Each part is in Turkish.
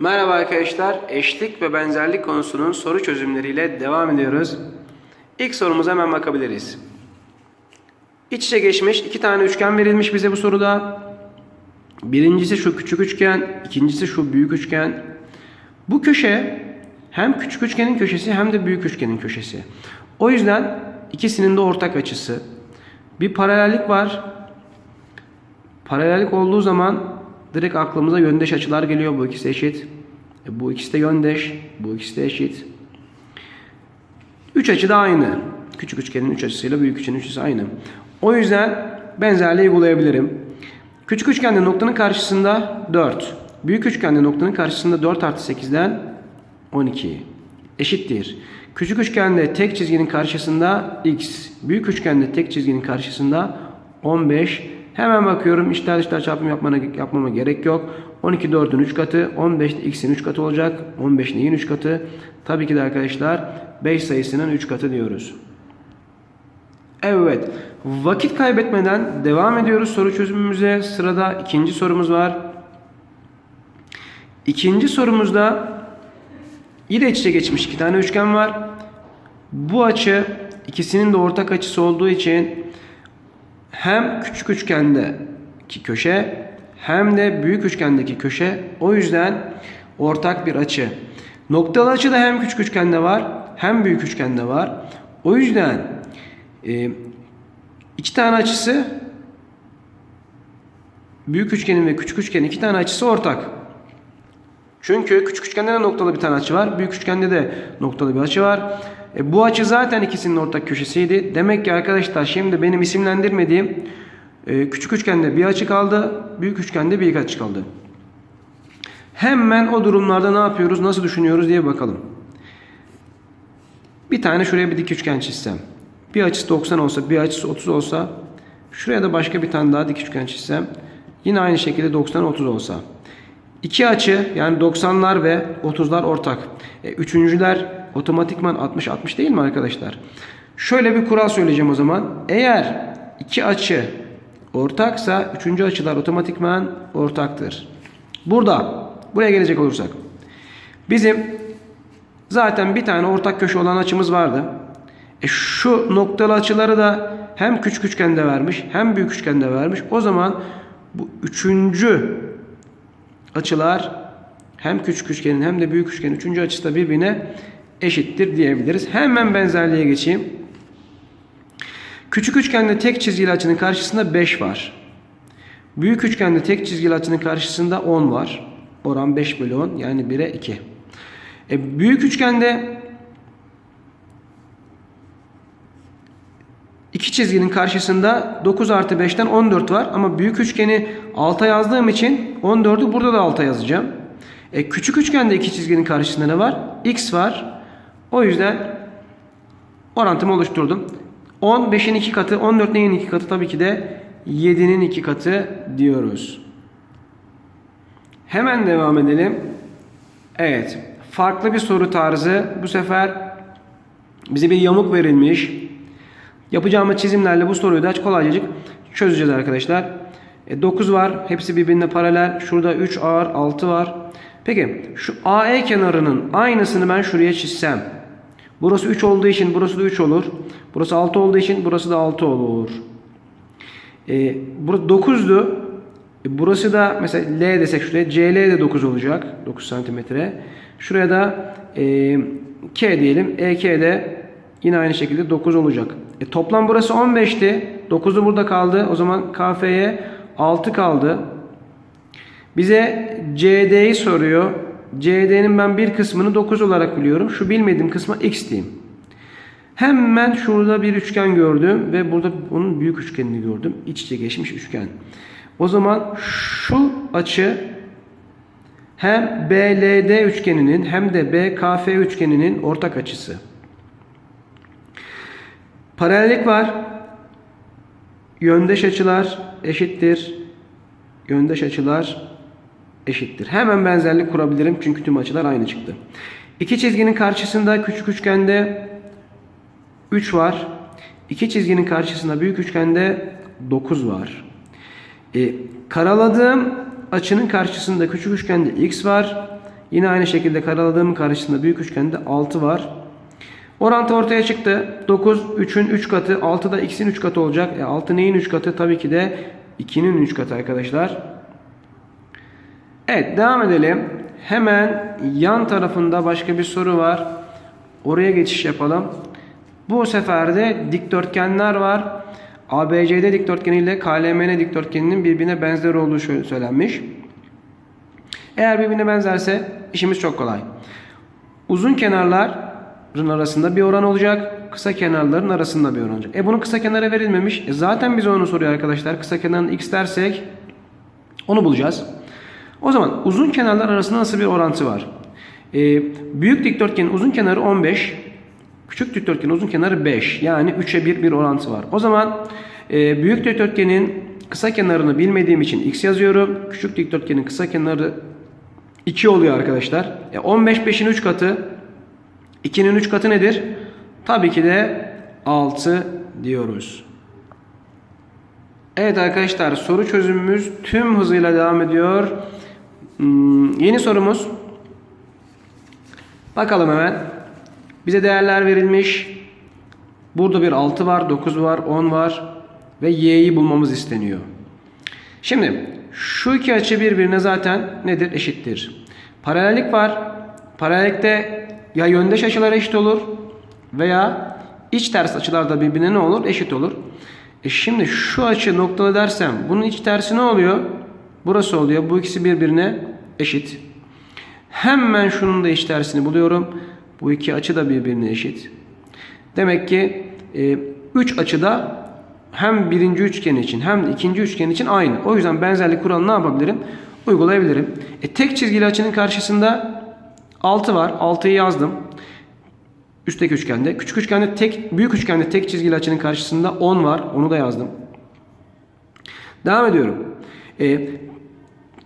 Merhaba arkadaşlar. Eşlik ve benzerlik konusunun soru çözümleriyle devam ediyoruz. İlk sorumuza hemen bakabiliriz. İç içe geçmiş iki tane üçgen verilmiş bize bu soruda. Birincisi şu küçük üçgen, ikincisi şu büyük üçgen. Bu köşe hem küçük üçgenin köşesi hem de büyük üçgenin köşesi. O yüzden ikisinin de ortak açısı. Bir paralellik var. Paralellik olduğu zaman direkt aklımıza yöndeş açılar geliyor. Bu ikisi eşit. E, bu ikisi de yöndeş. Bu ikisi de eşit. Üç açı da aynı. Küçük üçgenin üç açısıyla büyük üçgenin üç açısı aynı. O yüzden benzerliği uygulayabilirim. Küçük üçgende noktanın karşısında 4. Büyük üçgende noktanın karşısında 4 artı 8'den 12 eşittir. Küçük üçgende tek çizginin karşısında x. Büyük üçgende tek çizginin karşısında 15. Hemen bakıyorum işler dışlar çarpım yapmana, yapmama gerek yok. 12 4'ün 3 katı. 15 de x'in 3 katı olacak. 15 neyin 3 katı? Tabii ki de arkadaşlar 5 sayısının 3 katı diyoruz. Evet. Vakit kaybetmeden devam ediyoruz soru çözümümüze. Sırada ikinci sorumuz var. İkinci sorumuzda yine iç içe geçmiş iki tane üçgen var. Bu açı ikisinin de ortak açısı olduğu için hem küçük üçgendeki köşe hem de büyük üçgendeki köşe o yüzden ortak bir açı. Noktalı açı da hem küçük üçgende var hem büyük üçgende var. O yüzden e, iki tane açısı büyük üçgenin ve küçük üçgenin iki tane açısı ortak. Çünkü küçük üçgende de noktalı bir tane açı var. Büyük üçgende de noktalı bir açı var. E, bu açı zaten ikisinin ortak köşesiydi. Demek ki arkadaşlar şimdi benim isimlendirmediğim e, küçük üçgende bir açı kaldı. Büyük üçgende bir açı kaldı. Hemen o durumlarda ne yapıyoruz? Nasıl düşünüyoruz diye bakalım. Bir tane şuraya bir dik üçgen çizsem. Bir açısı 90 olsa, bir açısı 30 olsa. Şuraya da başka bir tane daha dik üçgen çizsem. Yine aynı şekilde 90 30 olsa. İki açı yani 90'lar ve 30'lar ortak. E, üçüncüler otomatikman 60-60 değil mi arkadaşlar? Şöyle bir kural söyleyeceğim o zaman. Eğer iki açı ortaksa üçüncü açılar otomatikman ortaktır. Burada buraya gelecek olursak. Bizim zaten bir tane ortak köşe olan açımız vardı. E şu noktalı açıları da hem küçük üçgende vermiş hem büyük üçgende vermiş. O zaman bu üçüncü açılar hem küçük üçgenin hem de büyük üçgenin üçüncü açısı da birbirine eşittir diyebiliriz. Hemen benzerliğe geçeyim. Küçük üçgende tek çizgili açının karşısında 5 var. Büyük üçgende tek çizgili açının karşısında 10 var. Oran 5 bölü 10 yani 1'e 2. E, büyük üçgende iki çizginin karşısında 9 artı 5'ten 14 var. Ama büyük üçgeni alta yazdığım için 14'ü burada da alta yazacağım. E, küçük üçgende iki çizginin karşısında ne var? X var. O yüzden orantımı oluşturdum. 10 5'in 2 katı, 14 neyin 2 katı? Tabii ki de 7'nin 2 katı diyoruz. Hemen devam edelim. Evet. Farklı bir soru tarzı. Bu sefer bize bir yamuk verilmiş. Yapacağımız çizimlerle bu soruyu da kolaycacık çözeceğiz arkadaşlar. E, 9 var. Hepsi birbirine paralel. Şurada 3 var, 6 var. Peki şu AE kenarının aynısını ben şuraya çizsem. Burası 3 olduğu için burası da 3 olur. Burası 6 olduğu için burası da 6 olur. E, burası 9'du. E, burası da mesela L desek şuraya. CL de 9 olacak. 9 santimetre. Şuraya da e, K diyelim. EK de yine aynı şekilde 9 olacak. E, toplam burası 15'ti. 9'u burada kaldı. O zaman KF'ye 6 kaldı. Bize CD'yi soruyor. CD'nin ben bir kısmını 9 olarak biliyorum. Şu bilmediğim kısma X diyeyim. Hemen şurada bir üçgen gördüm ve burada onun büyük üçgenini gördüm. İç içe geçmiş üçgen. O zaman şu açı hem BLD üçgeninin hem de BKF üçgeninin ortak açısı. Paralellik var. Yöndeş açılar eşittir. Yöndeş açılar eşittir. Hemen benzerlik kurabilirim çünkü tüm açılar aynı çıktı. İki çizginin karşısında küçük üçgende 3 var. İki çizginin karşısında büyük üçgende 9 var. E, karaladığım açının karşısında küçük üçgende x var. Yine aynı şekilde karaladığım karşısında büyük üçgende 6 var. Orantı ortaya çıktı. 9 3'ün 3 katı. 6 da x'in 3 katı olacak. E 6 neyin 3 katı? Tabii ki de 2'nin 3 katı arkadaşlar. Evet devam edelim. Hemen yan tarafında başka bir soru var. Oraya geçiş yapalım. Bu sefer de dikdörtgenler var. ABCD dikdörtgeni ile KLMN dikdörtgeninin birbirine benzer olduğu söylenmiş. Eğer birbirine benzerse işimiz çok kolay. Uzun kenarların arasında bir oran olacak. Kısa kenarların arasında bir oran olacak. E bunun kısa kenara verilmemiş. E zaten bize onu soruyor arkadaşlar. Kısa kenarın x dersek onu bulacağız. O zaman uzun kenarlar arasında nasıl bir orantı var? E, büyük dikdörtgenin uzun kenarı 15. Küçük dikdörtgenin uzun kenarı 5. Yani 3'e 1 bir orantı var. O zaman e, büyük dikdörtgenin kısa kenarını bilmediğim için x yazıyorum. Küçük dikdörtgenin kısa kenarı 2 oluyor arkadaşlar. E 15 5'in 3 katı. 2'nin 3 katı nedir? Tabii ki de 6 diyoruz. Evet arkadaşlar soru çözümümüz tüm hızıyla devam ediyor. Hmm, yeni sorumuz. Bakalım hemen. Bize değerler verilmiş. Burada bir 6 var, 9 var, 10 var ve y'yi bulmamız isteniyor. Şimdi şu iki açı birbirine zaten nedir? Eşittir. Paralellik var. Paralellikte ya yöndeş açılar eşit olur veya iç ters açılar da birbirine ne olur? Eşit olur. E şimdi şu açı noktalı dersem bunun iç tersi ne oluyor? Burası oluyor. Bu ikisi birbirine eşit. Hemen şunun da iç tersini buluyorum. Bu iki açı da birbirine eşit. Demek ki 3 e, açıda hem birinci üçgen için hem ikinci üçgen için aynı. O yüzden benzerlik kuralını ne yapabilirim? Uygulayabilirim. E, tek çizgili açının karşısında 6 var. 6'yı yazdım. Üstteki üçgende. Küçük üçgende tek, büyük üçgende tek çizgili açının karşısında 10 var. Onu da yazdım. Devam ediyorum. E,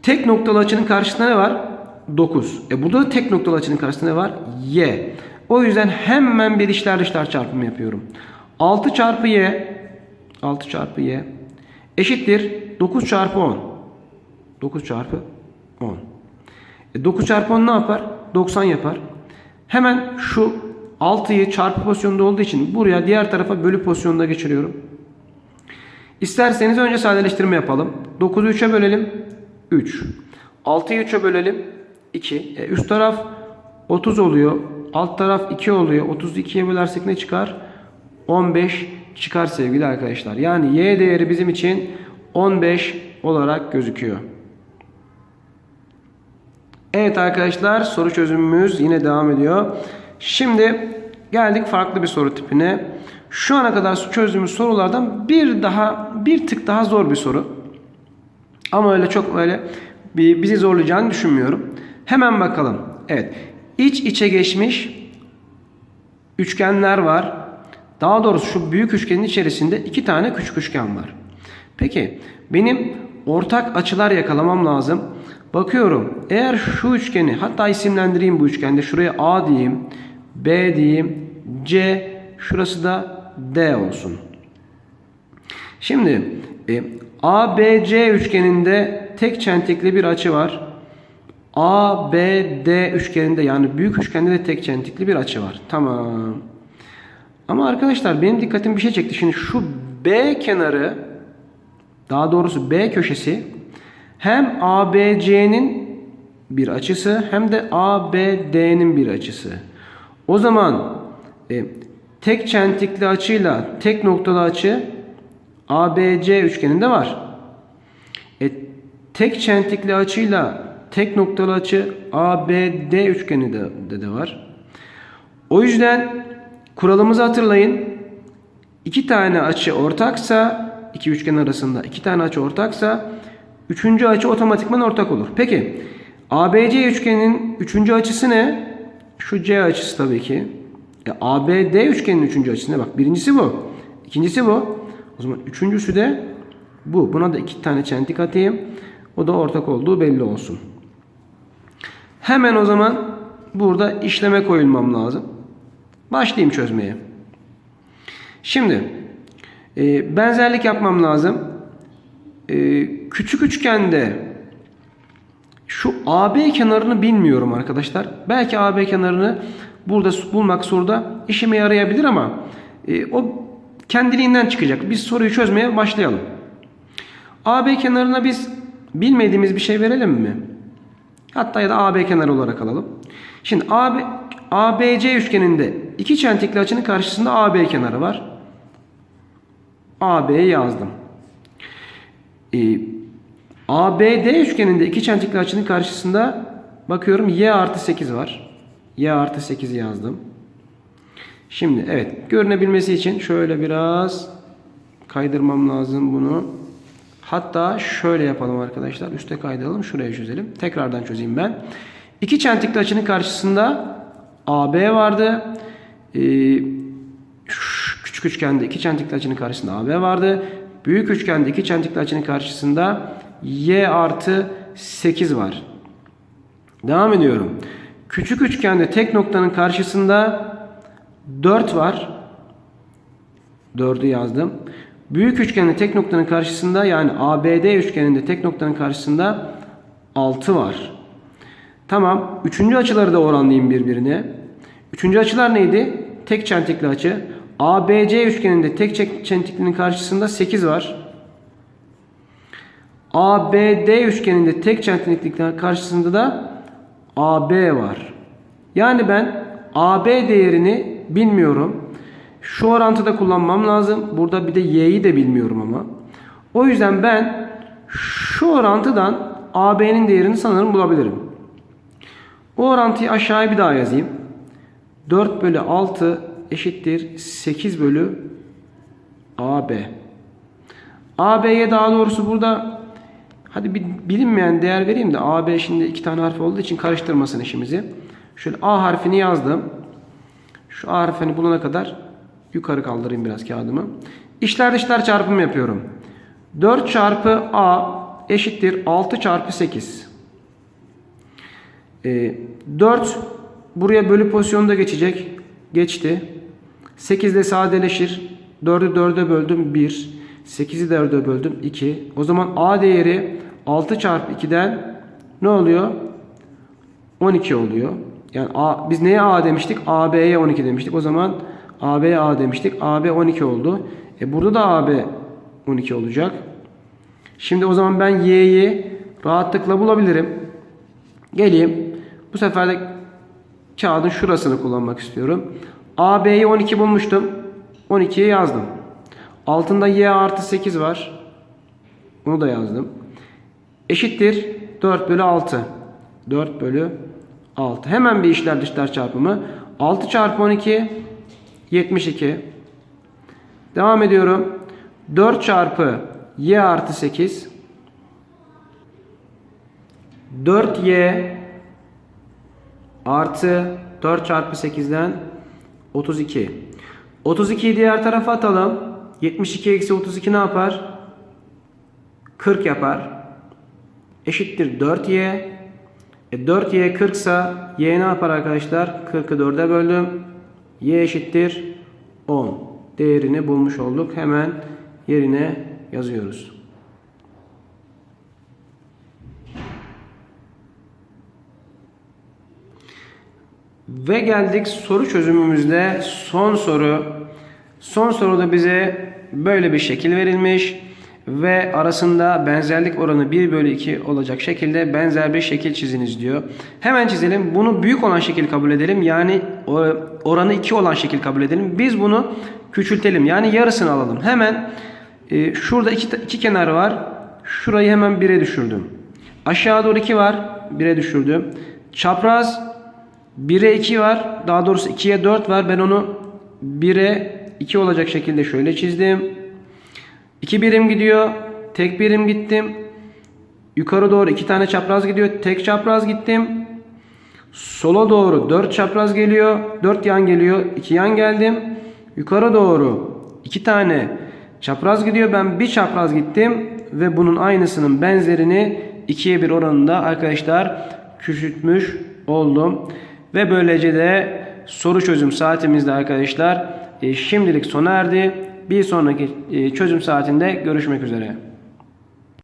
tek noktalı açının karşısında ne var? 9. E burada da tek noktalı açının karşısında ne var? Y. O yüzden hemen bir işler dışlar çarpımı yapıyorum. 6 çarpı y 6 çarpı y eşittir 9 çarpı 10. 9 çarpı 10. E 9 çarpı 10 ne yapar? 90 yapar. Hemen şu 6'yı çarpı pozisyonda olduğu için buraya diğer tarafa bölü pozisyonunda geçiriyorum. İsterseniz önce sadeleştirme yapalım. 9'u 3'e bölelim. 3. 6'yı 3'e bölelim. 2. E üst taraf 30 oluyor. Alt taraf 2 oluyor. 32'ye bölersek ne çıkar? 15 çıkar sevgili arkadaşlar. Yani y değeri bizim için 15 olarak gözüküyor. Evet arkadaşlar soru çözümümüz yine devam ediyor. Şimdi geldik farklı bir soru tipine. Şu ana kadar çözdüğümüz sorulardan bir daha bir tık daha zor bir soru. Ama öyle çok öyle bizi zorlayacağını düşünmüyorum. Hemen bakalım. Evet. İç içe geçmiş üçgenler var. Daha doğrusu şu büyük üçgenin içerisinde iki tane küçük üçgen var. Peki benim ortak açılar yakalamam lazım. Bakıyorum eğer şu üçgeni hatta isimlendireyim bu üçgende şuraya A diyeyim, B diyeyim, C şurası da D olsun. Şimdi e, ABC üçgeninde tek çentikli bir açı var. ABD üçgeninde yani büyük üçgende de tek çentikli bir açı var. Tamam. Ama arkadaşlar benim dikkatim bir şey çekti. Şimdi şu B kenarı daha doğrusu B köşesi hem ABC'nin bir açısı hem de ABD'nin bir açısı. O zaman e, tek çentikli açıyla tek noktalı açı ABC üçgeninde var. E, tek çentikli açıyla tek noktalı açı ABD üçgeninde de, de var. O yüzden kuralımızı hatırlayın. İki tane açı ortaksa, iki üçgen arasında iki tane açı ortaksa, üçüncü açı otomatikman ortak olur. Peki, ABC üçgeninin üçüncü açısı ne? Şu C açısı tabii ki. E, ABD üçgeninin üçüncü açısı ne? Bak birincisi bu. İkincisi bu. O zaman üçüncüsü de bu. Buna da iki tane çentik atayım. O da ortak olduğu belli olsun. Hemen o zaman burada işleme koyulmam lazım. Başlayayım çözmeye. Şimdi e, benzerlik yapmam lazım. E, küçük üçgende Şu AB kenarını bilmiyorum arkadaşlar. Belki AB kenarını burada bulmak soruda işime yarayabilir ama e, o kendiliğinden çıkacak. Biz soruyu çözmeye başlayalım. AB kenarına biz bilmediğimiz bir şey verelim mi? Hatta ya da AB kenarı olarak alalım. Şimdi AB, ABC üçgeninde iki çentikli açının karşısında AB kenarı var. AB'yi yazdım. Ee, ABD üçgeninde iki çentikli açının karşısında bakıyorum Y artı 8 var. Y artı 8'i yazdım. Şimdi evet görünebilmesi için şöyle biraz kaydırmam lazım bunu. Hatta şöyle yapalım arkadaşlar. Üste kaydıralım. Şuraya çözelim. Tekrardan çözeyim ben. İki çentikli açının karşısında AB vardı. Ee, küçük üçgende iki çentikli açının karşısında AB vardı. Büyük üçgende iki çentikli açının karşısında Y artı 8 var. Devam ediyorum. Küçük üçgende tek noktanın karşısında 4 var. 4'ü yazdım. Büyük üçgende tek noktanın karşısında yani ABD üçgeninde tek noktanın karşısında 6 var. Tamam. Üçüncü açıları da oranlayayım birbirine. Üçüncü açılar neydi? Tek çentikli açı. ABC üçgeninde tek çentiklinin karşısında 8 var. ABD üçgeninde tek çentiklikler karşısında da AB var. Yani ben AB değerini bilmiyorum. Şu orantıda kullanmam lazım. Burada bir de y'yi de bilmiyorum ama. O yüzden ben şu orantıdan AB'nin değerini sanırım bulabilirim. O orantıyı aşağıya bir daha yazayım. 4 bölü 6 eşittir 8 bölü AB. AB'ye daha doğrusu burada hadi bir bilinmeyen değer vereyim de AB şimdi iki tane harf olduğu için karıştırmasın işimizi. Şöyle A harfini yazdım. Şu A bulana kadar yukarı kaldırayım biraz kağıdımı. İşler dışlar çarpımı yapıyorum. 4 çarpı A eşittir 6 çarpı 8. E, 4 buraya bölü pozisyonunda geçecek. Geçti. 8 ile sadeleşir. 4'ü 4'e böldüm 1. 8'i 4'e böldüm 2. O zaman A değeri 6 çarpı 2'den ne oluyor? 12 oluyor. Yani A, biz neye A demiştik? AB'ye 12 demiştik. O zaman AB'ye A demiştik. AB 12 oldu. E burada da AB 12 olacak. Şimdi o zaman ben Y'yi rahatlıkla bulabilirim. Geleyim. Bu sefer de kağıdın şurasını kullanmak istiyorum. AB'yi 12 bulmuştum. 12'yi yazdım. Altında Y artı 8 var. Bunu da yazdım. Eşittir 4 bölü 6. 4 bölü 6. Hemen bir işler dışlar çarpımı. 6 çarpı 12 72. Devam ediyorum. 4 çarpı y artı 8. 4y artı 4 çarpı 8'den 32. 32'yi diğer tarafa atalım. 72 eksi 32 ne yapar? 40 yapar. Eşittir 4y. E 4y 40 ise y ne yapar arkadaşlar? 40'ı 4'e böldüm. y eşittir 10. Değerini bulmuş olduk. Hemen yerine yazıyoruz. Ve geldik soru çözümümüzde son soru. Son soruda bize böyle bir şekil verilmiş ve arasında benzerlik oranı 1 bölü 2 olacak şekilde benzer bir şekil çiziniz diyor. Hemen çizelim. Bunu büyük olan şekil kabul edelim. Yani oranı 2 olan şekil kabul edelim. Biz bunu küçültelim. Yani yarısını alalım. Hemen e, şurada iki, iki kenarı var. Şurayı hemen 1'e düşürdüm. Aşağı doğru 2 var. 1'e düşürdüm. Çapraz 1'e 2 var. Daha doğrusu 2'ye 4 var. Ben onu 1'e 2 olacak şekilde şöyle çizdim. 2 birim gidiyor. Tek birim gittim. Yukarı doğru 2 tane çapraz gidiyor. Tek çapraz gittim. Sola doğru 4 çapraz geliyor. 4 yan geliyor. 2 yan geldim. Yukarı doğru 2 tane çapraz gidiyor. Ben bir çapraz gittim. Ve bunun aynısının benzerini 2'ye 1 oranında arkadaşlar küçültmüş oldum. Ve böylece de soru çözüm saatimizde arkadaşlar e, şimdilik sona erdi. Bir sonraki e, çözüm saatinde görüşmek üzere.